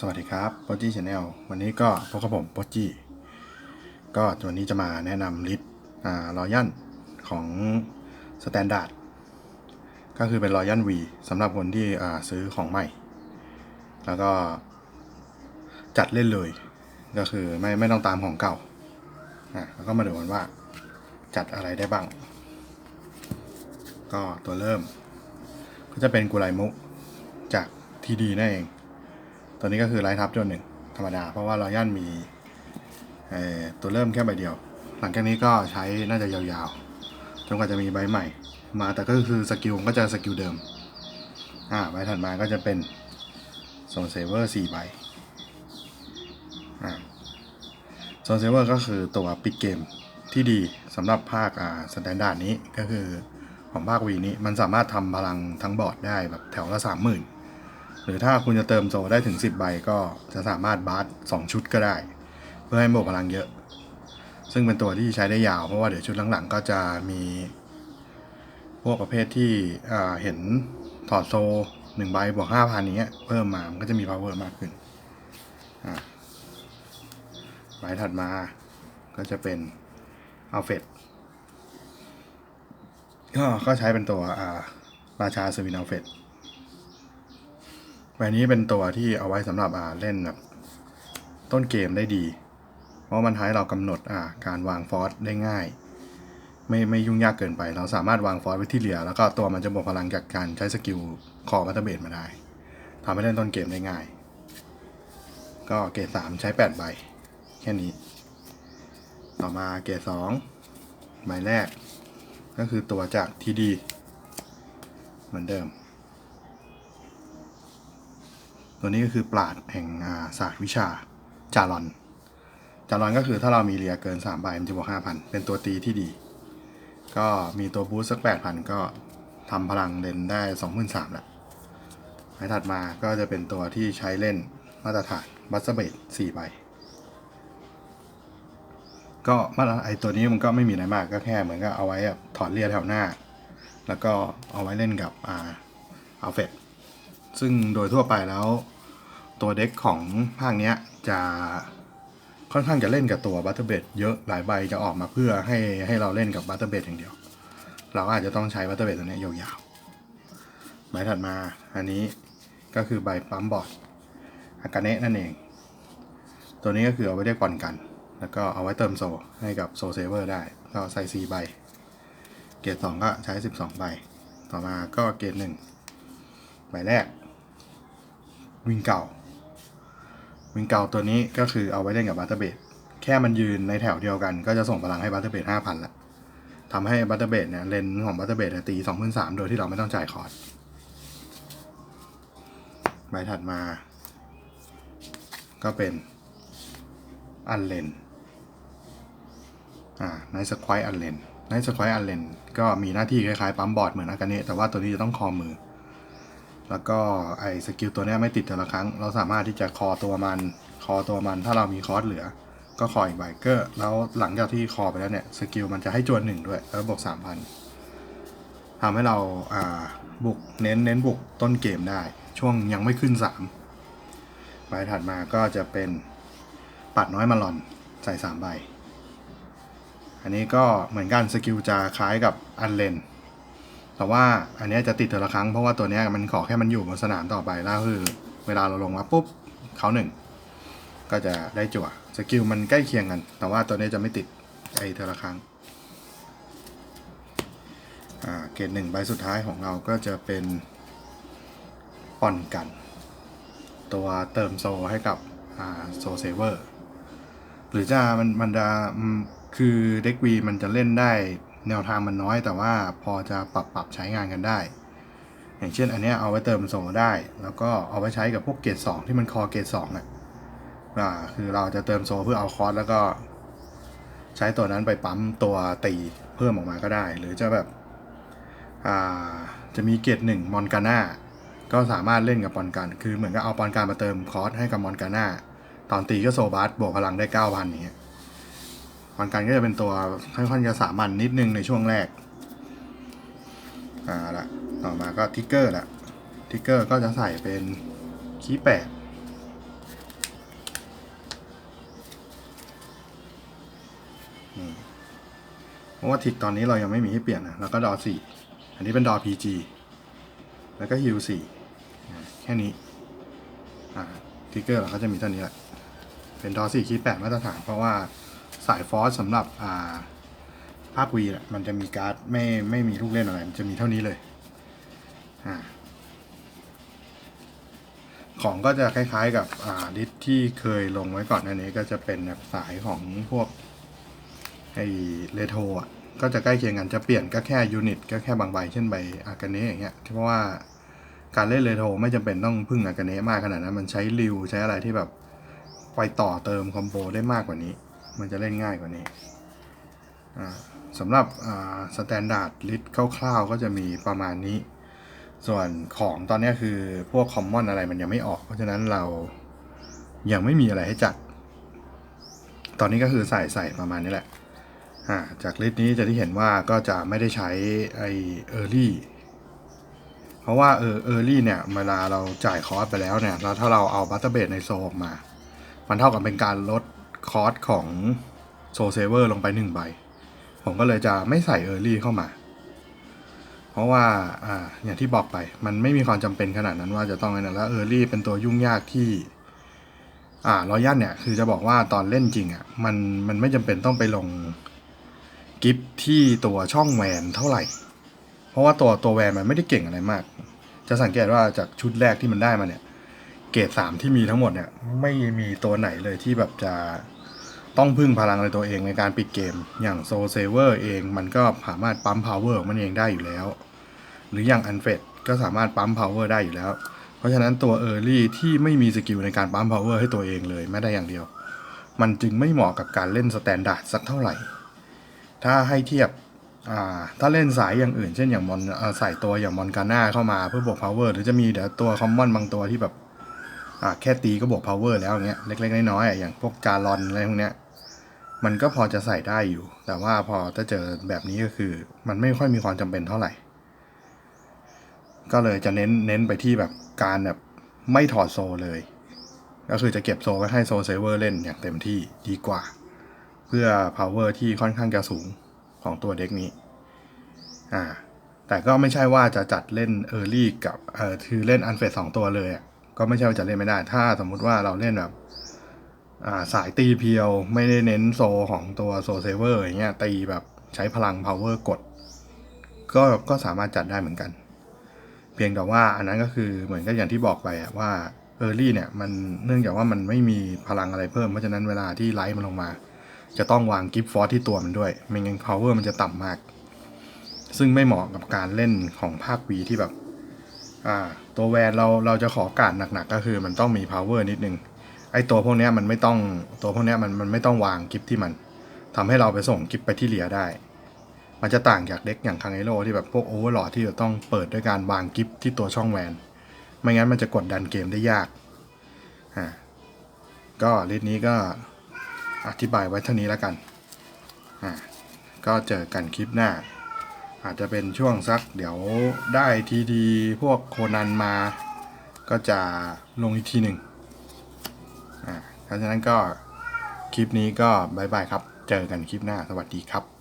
สวัสดีครับโปจี้ชาแนลวันนี้ก็พบกับผมโปจี้ก็วันนี้จะมาแนะนำลิสต์รอยันของสแตนดาร์ดก็คือเป็นรอยัน V สำหรับคนที่ซื้อของใหม่ แล้วก็จัดเล่นเลย ก็คือไม่ไม่ต้องตามของเก่าแล้วก็มาดูกันว่าจัดอะไรได้บ้าง ก็ตัวเริ่ม ก็จะเป็นกุไลมุจากทีดีนั่นเอง ตัวนี้ก็คือไลท์ทับจนหนึ่งธรรมดา เพราะว่าเรอยันมีตัวเริ่มแค่ใบเดียว หลังจากนี้ก็ใช้น่าจะยาวๆจนกว่าจะมีใบใหม่ มาแต่ก็คือสกิลก็จะสกิลเดิมอ่าใบถัดมาก็จะเป็นโซนเซเวอร์สี่ใบอ่าโซนเซเวอร์ก็คือตัวปิดเกมที่ดีสำหรับภาคอ่าสแตนดาร์ดนี้ก็คือของภาควีนี้มันสามารถทำพลังทั้งบอร์ดได้แบบแถวละสามหมื่น หรือถ้าคุณจะเติมโซได้ถึง 10 ใบก็จะสามารถบาร์ส2ชุดก็ได้ เพื่อให้บวกพลังเยอะ ซึ่งเป็นตัวที่ใช้ได้ยาว เพราะว่าเดี๋ยวชุดหลังๆ ก็จะมีพวกประเภทที่เห็นถอดโซหนึ่งใบบวกห้าพันนี้เพิ่มมา มันก็จะมี power มากขึ้นอ่าใบถัดมาก็จะเป็นอัลเฟดก็ใช้เป็นตัวอาราชาสวินอัลเฟด ใบนี้เป็นตัวที่เอาไว้สำหรับอ่าเล่นแบบต้นเกมได้ดี เพราะมันทำให้เรากำหนดอ่าการวางฟอสได้ง่าย ไม่ไม่ยุ่งยากเกินไป เราสามารถวางฟอสไว้ที่เหลือ แล้วก็ตัวมันจะบวกพลังจากการใช้สกิลคอบัตเตอร์เบดมาได้ทำให้เล่นต้นเกมได้ง่าย ก็เกรดสามใช้แปดใบ แค่นี้ ต่อมาเกรดสองใบแรก ก็คือตัวจากทีดีเหมือนเดิม ตัวนี้ก็คือปราดแห่งาศาสตร์วิชาจารอนจารอนก็คือถ้าเรามีเรียเกิน3ใบมันจะบวก5,000 เป็นตัวตีที่ดี ก็มีตัวบูสต์สัก 8,000 ก็ทำพลังเล่นได้ 23,000ละไม้ถัดมาก็จะเป็นตัวที่ใช้เล่นมาตรฐานบัสเบต4ใบ ก็มาไอตัวนี้มันก็ไม่มีอะไรมากก็แค่เหมือนกับเอาไว้ถอดเลียแถวหน้า แล้วก็เอาไว้เล่นกับอ่าอัลเฟด ซึ่งโดยทั่วไปแล้ว ตัวเด็กของภาคเนี้ยจะค่อนข้างจะเล่นกับตัวบัตเตอร์เบดเยอะหลายใบจะออกมาเพื่อให้ให้เราเล่นกับบัตเตอร์เบดอย่างเดียว เราอาจจะต้องใช้บัตเตอร์เบดตัวนี้ยยาวๆใบถัดมาอันนี้ก็คือใบปั๊มบอร์ดอากาเนะนั่นเอง ตัวนี้ก็คือเอาไว้ได้ก่อนกัน แล้วก็เอาไว้เติมโซให้กับโซเซเวอร์ได้ ก็ใส่ 4 ใบ เกรด2ก็ใช้ 12 ใบ ต่อมาก็เกรด1ใบแรก วิงเก่า วิงเก่าตัวนี้ก็คือเอาไว้เล่นกับบัตเตอร์เบดแค่มันยืนในแถวเดียวกัน ก็จะส่งพลังให้บัตเตอร์เบดห้าพันละทำให้บัตเตอร์เบดเนี่ยเลนของบัตเตอร์เบดตีสองพันสามโดยที่เราไม่ต้องจ่ายคอร์สใบถัดมา ก็เป็นอันเลนอ่าในสควายอันเลนในสควายอันเลนก็มีหน้าที่คล้ายๆปั๊มบอร์ดเหมือนอากาเนะแต่ว่าตัวนี้จะต้องคอมือ แล้วก็ไอ้สกิลตัวนี้ไม่ติดแต่ละครั้ง เราสามารถที่จะคอตัวมัน คอตัวมัน ถ้าเรามีคอร์สเหลือ ก็คออีกใบเกอร์แล้วหลังจากที่คอไปแล้วเนี่ยสกิลมันจะให้จวนหนึ่งด้วย แล้วบวกสามพันทำให้เราอ่าบุกเน้นเน้นบุกต้นเกมได้ ช่วงยังไม่ขึ้นสามใบถัดมาก็จะเป็นปัดน้อยมาลอนใส่สามใบ อันนี้ก็เหมือนกันสกิลจะคล้ายกับอันเลน แต่ว่าอันนี้จะติดแต่ละครั้งเพราะว่าตัวนี้มันขอแค่มันอยู่บนสนามต่อไปแล้วคือ เวลาเราลงมาปุ๊บเขาหนึ่งก็จะได้จั่วสกิลมันใกล้เคียงกัน แต่ว่าตัวนี้จะไม่ติดไอแต่ละครั้งเกรดหนึ่งใบสุดท้ายของเราก็จะเป็นป่อนกัน ตัวเติมโซให้กับโซเซเวอร์ หรือจะมันมันจะคือเด็กวีมันจะเล่นได้ แนวทางมันน้อยแต่ว่าพอจะปรับปรับใช้งานกันได้ อย่างเช่นอันเนี้ยเอาไว้เติมโซได้ แล้วก็เอาไว้ใช้กับพวกเกรดสองที่มันคอเกรดสองอะอ่าคือเราจะเติมโซเพื่อเอาคอร์สแล้วก็ใช้ตัวนั้นไปปั๊มตัวตีเพิ่มออกมาก็ได้ หรือจะแบบอ่าจะมีเกรดหนึ่งมอนกาน่าก็สามารถเล่นกับปอนกันคือเหมือนกับเอาปอนการมาเติมคอร์สให้กับมอนกาน่าตอนตีก็โซบัสบวกพลังได้เก้าพันอย่างเงี้ย วันกันก็จะเป็นตัวค่อนข้างจะสามัญนนิดนึงในช่วงแรก อ่าละต่อมาก็ทิกเกอร์ละทิกเกอร์ก็จะใส่เป็นคีย์แปดเพราะว่าทิกตอนนี้เรายังไม่มีให้เปลี่ยนนะ แล้วก็ดอสี่ อันนี้เป็นดอพีจีแล้วก็ฮิวสี่ แค่นี้ทิกเกอร์เราก็จะมีเท่านี้แหละ เป็นดอสี่คีย์แปดมาตรฐานเพราะว่า สายฟอสสำหรับอ่าภาควีน่ะมันจะมีการ์ดไม่ไม่มีลูกเล่นอะไร มันจะมีเท่านี้เลยอ่าของก็จะคล้ายๆกับอ่าดิสที่เคยลงไว้ก่อนหน้านี้ก็จะเป็นแบบสายของพวกไอเรโทอะก็จะใกล้เคียงกันจะเปลี่ยนก็แค่ยูนิตก็แค่บางใบเช่นใบอากาเนะอย่างเงี้ยเพราะว่าการเล่นเรโทไม่จำเป็นต้องพึ่งอากาเนะมากขนาดนั้นมันใช้ริวใช้อะไรที่แบบไปต่อเติมคอมโบได้มากกว่านี้ มันจะเล่นง่ายกว่านี้อ่าสำหรับสแตนดาร์ดลิสคร่าวๆ ก็จะมีประมาณนี้ ส่วนของตอนนี้คือพวกคอมมอนอะไรมันยังไม่ออก เพราะฉะนั้นเรายังไม่มีอะไรให้จัด ตอนนี้ก็คือใส่ใส่ประมาณนี้แหละอ่าจากลิสต์นี้จะที่เห็นว่าก็จะไม่ได้ใช้ไอเออร์ลี่เพราะว่าเออเออร์ลี่เนี่ยเวลาเราจ่ายคอร์สไปแล้วเนี่ยแล้วถ้าเราเอาบัตเตอร์เบดในโซออกมา มันเท่ากับเป็นการลด คอร์สของโซเซเวอร์ลงไปหนึ่งใบ ผมก็เลยจะไม่ใส่เออร์ลี่เข้ามา เพราะว่าอ่าอย่างที่บอกไป มันไม่มีความจำเป็นขนาดนั้นว่าจะต้องอะไรนะแล้วเออร์ลี่เป็นตัวยุ่งยากที่อ่ารอยันเนี่ยคือจะบอกว่าตอนเล่นจริงอะมันมันไม่จำเป็นต้องไปลงกิฟที่ตัวช่องแวนเท่าไหร่ เพราะว่าตัวตัวแวนมันไม่ได้เก่งอะไรมาก จะสังเกตว่าจากชุดแรกที่มันได้มาเนี่ย เกรดสามที่มีทั้งหมดเนี่ย ไม่มีตัวไหนเลยที่แบบจะต้องพึ่งพลังในตัวเองในการปิดเกม อย่างโซเซเวอร์เองมันก็สามารถปั๊มพาวเวอร์ของมันเองได้อยู่แล้ว หรืออย่างอันเฟดก็สามารถปั๊มพาวเวอร์ได้อยู่แล้ว เพราะฉะนั้นตัวเออร์ลี่ที่ไม่มีสกิลในการปั๊มพาวเวอร์ให้ตัวเองเลยแม้แต่อย่างเดียว มันจึงไม่เหมาะกับการเล่นสแตนดาร์ดสักเท่าไหร่ ถ้าให้เทียบถ้าเล่นสายอย่างอื่น เช่นอย่างมอนใส่ตัวอย่างมอนกาน่าเข้ามาเพื่อบวกพาวเวอร์หรือจะมีเดี๋ยวตัวคอมมอนบางตัวที่แบบ แค่ตีก็บวก power แล้วอย่างเงี้ยเล็กๆน้อยๆอย่างพวกจารอนอะไรพวกเนี้ยมันก็พอจะใส่ได้อยู่ แต่ว่าพอถ้าเจอแบบนี้ก็คือ มันไม่ค่อยมีความจำเป็นเท่าไหร่ ก็เลยจะเน้นเน้นไปที่แบบการแบบไม่ถอดโซเลย ก็คือจะเก็บโซไว้ให้โซเซเวอร์เล่นอย่างเต็มที่ดีกว่า เพื่อ power ที่ค่อนข้างจะสูงของตัวเด็กนี้ อ่า แต่ก็ไม่ใช่ว่าจะจัดเล่น Early กับเอ่อคือเล่นอันเฟสสองตัวเลยอะ ก็ไม่ใช่ว่าจะเล่นไม่ได้ ถ้าสมมุติว่าเราเล่นแบบาสายตีเพียวไม่ได้เน้นโซของตัวโซเซเวอร์อย่างเงี้ยตีแบบใช้พลัง power กด ก็ก็สามารถจัดได้เหมือนกัน เพียงแต่ว่าอันนั้นก็คือเหมือนกับอย่างที่บอกไปว่า Early เนี่ยมันเนื่องจากว่ามันไม่มีพลังอะไรเพิ่ม เพราะฉะนั้นเวลาที่ไลท์มันลงมา จะต้องวางกิฟต์ฟอร์ที่ตัวมันด้วย ไม่งั้น power มันจะต่ำมาก ซึ่งไม่เหมาะกับการเล่นของภาควีที่แบบ อ่าตัวแวนเราเราจะขอการหนักๆก็คือมันต้องมี power นิดนึงไอตัวพวกนี้มันไม่ต้องตัวพวกนี้มันมันไม่ต้องวางกิฟที่มันทำให้เราไปส่งกิฟไปที่เหลียได้ มันจะต่างจากเด็กอย่างคังไอโร่ที่แบบพวกโอเวอร์ลอที่จะต้องเปิดด้วยการวางกิฟที่ตัวช่องแวน ไม่งั้นมันจะกดดันเกมได้ยากอ่าก็ลิสต์นี้ก็อธิบายไว้เท่านี้แล้วกันอ่าก็เจอกันคลิปหน้า อาจจะเป็นช่วงสักเดี๋ยวได้ทีดีพวกโคนันมาก็จะลงอีกทีหนึ่งอ่าเพราะฉะนั้นก็คลิปนี้ก็บายบายครับ เจอกันคลิปหน้าสวัสดีครับ